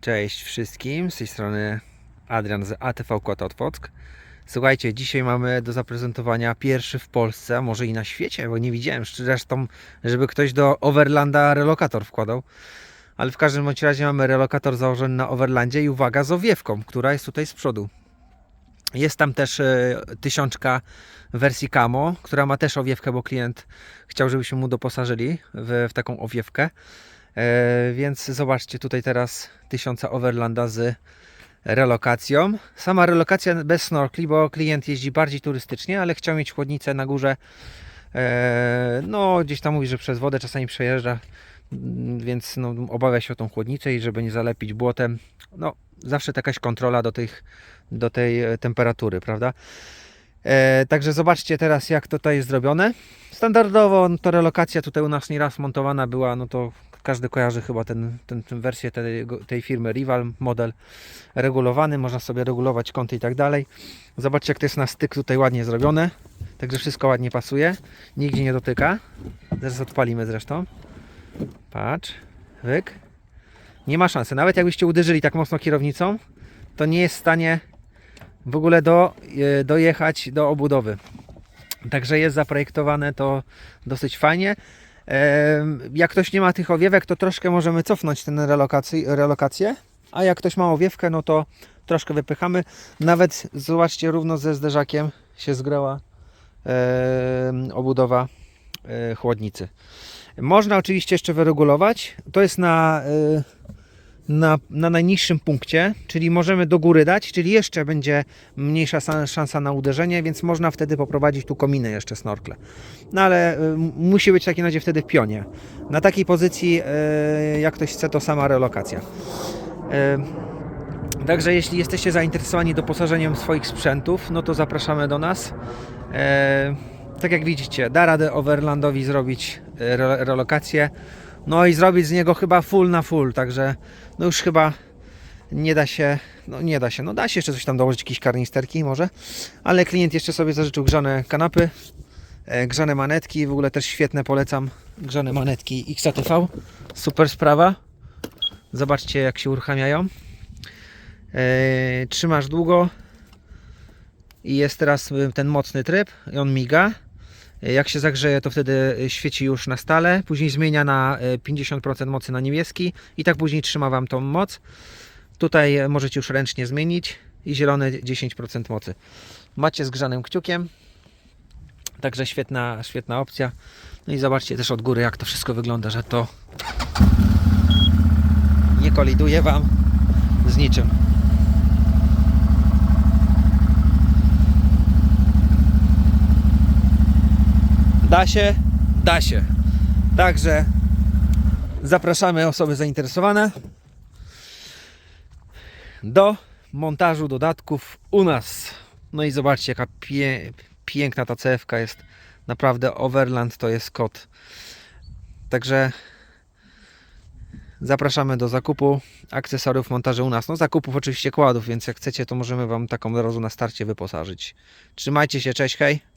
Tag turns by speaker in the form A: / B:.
A: Cześć wszystkim, z tej strony Adrian z ATV Kład. Słuchajcie, dzisiaj mamy do zaprezentowania pierwszy w Polsce, może i na świecie, bo nie widziałem zresztą, żeby ktoś do Overlanda relokator wkładał. Ale w każdym bądź razie mamy relokator założony na Overlandzie i uwaga z owiewką, która jest tutaj z przodu. Jest tam też e, tysiączka wersji Camo, która ma też owiewkę, bo klient chciał, żebyśmy mu doposażyli w, w taką owiewkę. E, więc zobaczcie tutaj teraz tysiąca Overlanda z relokacją. Sama relokacja bez snorkli, bo klient jeździ bardziej turystycznie, ale chciał mieć chłodnicę na górze. E, no, gdzieś tam mówi, że przez wodę czasami przejeżdża, mm, więc no, obawia się o tą chłodnicę i żeby nie zalepić błotem. No, zawsze jakaś kontrola do, tych, do tej e, temperatury, prawda? E, także zobaczcie teraz jak to tutaj jest zrobione. Standardowo no to relokacja tutaj u nas nieraz montowana była, no to każdy kojarzy chyba ten, ten, ten wersję tej, tej firmy Rival model regulowany, można sobie regulować kąty i tak dalej. Zobaczcie jak to jest na styk tutaj ładnie zrobione. Także wszystko ładnie pasuje. Nigdzie nie dotyka. Zaraz odpalimy zresztą. Patrz. Wyk. Nie ma szansy. Nawet jakbyście uderzyli tak mocno kierownicą, to nie jest w stanie w ogóle do, e, dojechać do obudowy. Także jest zaprojektowane to dosyć fajnie. Jak ktoś nie ma tych owiewek, to troszkę możemy cofnąć ten relokację. A jak ktoś ma owiewkę, no to troszkę wypychamy. Nawet zobaczcie, równo ze zderzakiem się zgrała obudowa e, chłodnicy. Można oczywiście jeszcze wyregulować. To jest na, e, na, na najniższym punkcie, czyli możemy do góry dać, czyli jeszcze będzie mniejsza sa- szansa na uderzenie, więc można wtedy poprowadzić tu kominy jeszcze snorkle. No ale y, musi być w takim razie wtedy w pionie. Na takiej pozycji, y, jak ktoś chce, to sama relokacja. Y, Także jeśli jesteście zainteresowani doposażeniem swoich sprzętów, no to zapraszamy do nas. E, tak jak widzicie, da radę Overlandowi zrobić re- relokację. No i zrobić z niego chyba full na full, także no już chyba nie da się, no nie da się, no da się jeszcze coś tam dołożyć, jakieś karnisterki może, ale klient jeszcze sobie zażyczył grzane kanapy, e, grzane manetki, w ogóle też świetne polecam, grzane manetki XATV, super sprawa, zobaczcie jak się uruchamiają, e, trzymasz długo i jest teraz ten mocny tryb i on miga, jak się zagrzeje, to wtedy świeci już na stale, później zmienia na e, 50% mocy na niebieski i tak później trzyma Wam tą moc. Tutaj e, możecie już ręcznie zmienić i zielone 10% mocy. Macie z grzanym kciukiem, także świetna, świetna opcja. No i zobaczcie też od góry, jak to wszystko wygląda, że to nie koliduje Wam z niczym. Da się, da się. Także zapraszamy osoby zainteresowane do montażu dodatków u nas. No i zobaczcie, jaka pie, piękna ta CFK jest. Naprawdę Overland to jest kot. Także zapraszamy do zakupu akcesoriów montaży u nas. No zakupów oczywiście kładów, więc jak chcecie, to możemy Wam taką od razu na starcie wyposażyć. Trzymajcie się, cześć, hej!